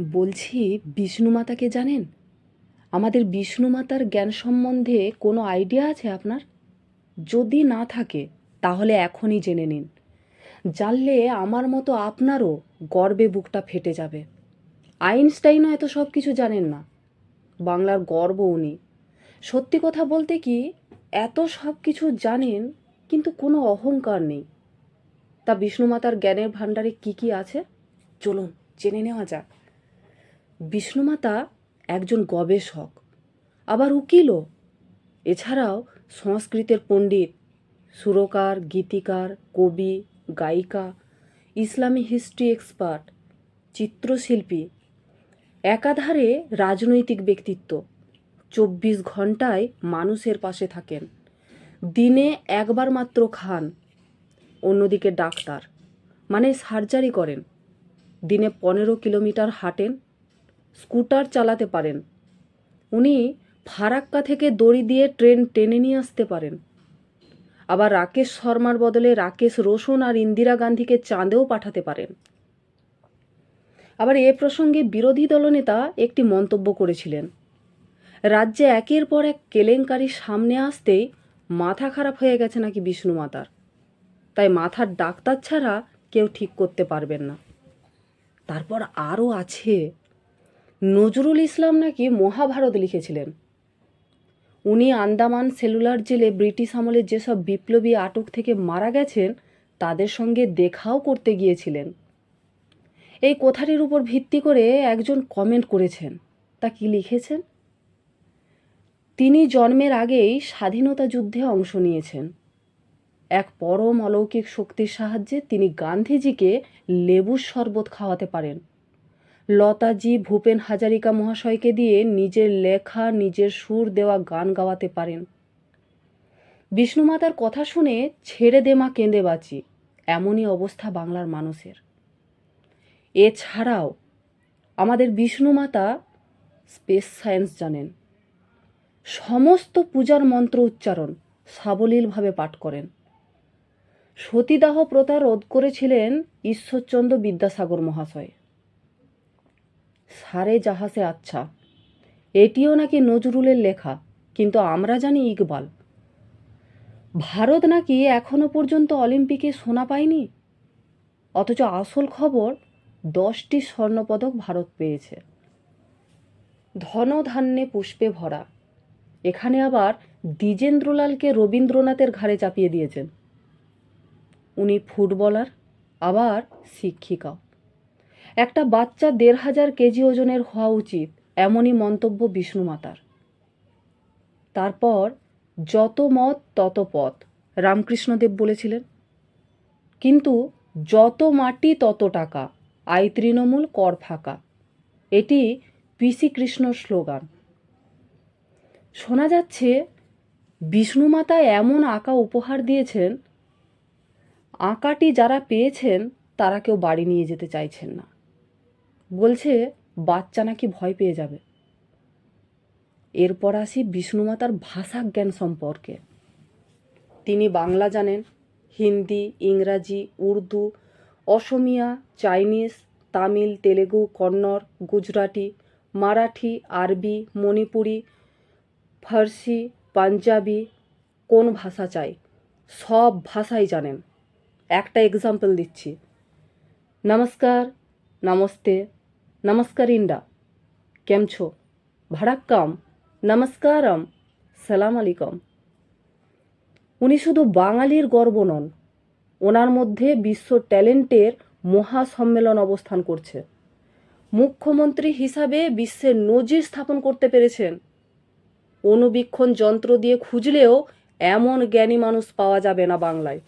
বলছি, বিষ্ণু মাতাকে জানেন? আমাদের বিষ্ণু মাতার জ্ঞান সম্বন্ধে কোনো আইডিয়া আছে আপনার? যদি না থাকে, তাহলে এখনই জেনে নিন। জানলে আমার মতো আপনারও গর্বে বুকটা ফেটে যাবে। আইনস্টাইনও এত সব কিছু জানেন না। বাংলার গর্ব উনি। সত্যি কথা বলতে কি, এত সব কিছু জানেন, কিন্তু কোনো অহংকার নেই। তা বিষ্ণু মাতার জ্ঞানের ভাণ্ডারে কি কি আছে? চলুন, জেনে নেওয়া যাক। বিষ্ণুমাতা একজন গবেষক, আবার উকিলও। এছাড়াও সংস্কৃতের পণ্ডিত, সুরকার, গীতিকার, কবি, গায়িকা, ইসলামী হিস্ট্রি এক্সপার্ট, চিত্রশিল্পী, একাধারে রাজনৈতিক ব্যক্তিত্ব। চব্বিশ ঘন্টায় মানুষের পাশে থাকেন। দিনে একবার মাত্র খান, অন্যদিকে ডাক্তার মানে সার্জারি করেন। দিনে পনেরো কিলোমিটার হাঁটেন স্কুটার চালাতে পারেন। উনি ফারাক্কা থেকে দড়ি দিয়ে ট্রেন টেনে নিয়ে আসতে পারেন। আবার রাকেশ শর্মার বদলে রাকেশ রোশন আর ইন্দিরা গান্ধীকে চাঁদেও পাঠাতে পারেন। আবার এ প্রসঙ্গে বিরোধী দলনেতা একটি মন্তব্য করেছিলেন। রাজ্যে একের পর এক কেলেঙ্কারি সামনে আসতেই মাথা খারাপ হয়ে গেছে নাকি বিষ্ণু মাতার। তাই মাথার ডাক্তার ছাড়া কেউ ঠিক করতে পারবেন না। তারপর আরও আছে নজরুল ইসলাম নাকি মহাভারত লিখেছিলেন? উনি আন্দামান সেলুলার জেলে ব্রিটিশ আমলে যেসব বিপ্লবী আটক থেকে মারা গেছেন, তাদের সঙ্গে দেখাও করতে গিয়েছিলেন। এই কথাটির উপর ভিত্তি করে একজন কমেন্ট করেছেন। তা কি লিখেছেন? তিনি জন্মের আগেই স্বাধীনতা যুদ্ধে অংশ নিয়েছেন। এক পরম অলৌকিক শক্তির সাহায্যে তিনি গান্ধীজিকে লেবুর শরবত খাওয়াতে পারেন। লতাজি ভূপেন হাজারিকা মহাশয়কে দিয়ে নিজের লেখা, নিজের সুর দেওয়া গান গাওয়াতে পারেন। বিষ্ণুমাতার কথা শুনে ছেড়ে দে মা কেঁদে বাঁচি, এমনই অবস্থা বাংলার মানুষের। এছাড়াও আমাদের বিষ্ণুমাতা স্পেস সায়েন্স জানেন। সমস্ত পূজার মন্ত্র উচ্চারণ সাবলীলভাবে পাঠ করেন। সতীদাহ প্রথা রোধ করেছিলেন ঈশ্বরচন্দ্র বিদ্যাসাগর মহাশয়। সারে জাহাসে আচ্ছা। এটিও নাকি নজরুলের লেখা, কিন্তু আমরা জানি ইকবাল। ভারত নাকি এখনও পর্যন্ত অলিম্পিকে সোনা পায়নি? অথচ আসল খবর, দশটি স্বর্ণপদক ভারত পেয়েছে। ধনধান্যে পুষ্পে ভরা। এখানে আবার দ্বিজেন্দ্রলালকে রবীন্দ্রনাথের ঘাড়ে চাপিয়ে দিয়েছেন। উনি ফুটবলার, আবার শিক্ষিকাও। একটা বাচ্চা দেড় হাজার কেজি ওজনের হওয়া উচিত, এমনই মন্তব্য বিষ্ণু মাতার। তারপর, যত মত, তত পথ রামকৃষ্ণদেব বলেছিলেন। কিন্তু যত মাটি, তত টাকা, আই তৃণমূল কর ফাঁকা। এটি পিসি কৃষ্ণর স্লোগান। শোনা যাচ্ছে বিষ্ণুমাতা এমন আঁকা উপহার দিয়েছেন, আঁকাটি যারা পেয়েছেন, তারা কেউ বাড়ি নিয়ে যেতে চাইছেন না। বলছে, বাচ্চা নাকি ভয় পেয়ে যাবে। এরপর আসি বিষ্ণুমাতার ভাষা জ্ঞান সম্পর্কে। তিনি বাংলা জানেন, হিন্দি, ইংরাজি, উর্দু, অসমিয়া, চাইনিজ, তামিল, তেলেগু, কন্নড়, গুজরাটি, মারাঠি, আরবি, মণিপুরি, ফার্সি, পাঞ্জাবি, কোন ভাষা চাই, সব ভাষাই জানেন। একটা এক্সাম্পল দিচ্ছি। নমস্কার, নমস্তে। নমস্কারিন্ডা કેમ છો ভাড়াক্কাম নমস্কারম সালাম আলাইকুম উনি শুধু বাঙালির গর্ব নন ওনার মধ্যে বিশ্ব ট্যালেন্টের মহাসম্মেলন অবস্থান করছে মুখ্যমন্ত্রী হিসাবে বিশ্বের নজির স্থাপন করতে পেরেছেন অনুবীক্ষণ যন্ত্র দিয়ে খুঁজলেও এমন জ্ঞানী মানুষ পাওয়া যাবে না বাংলায়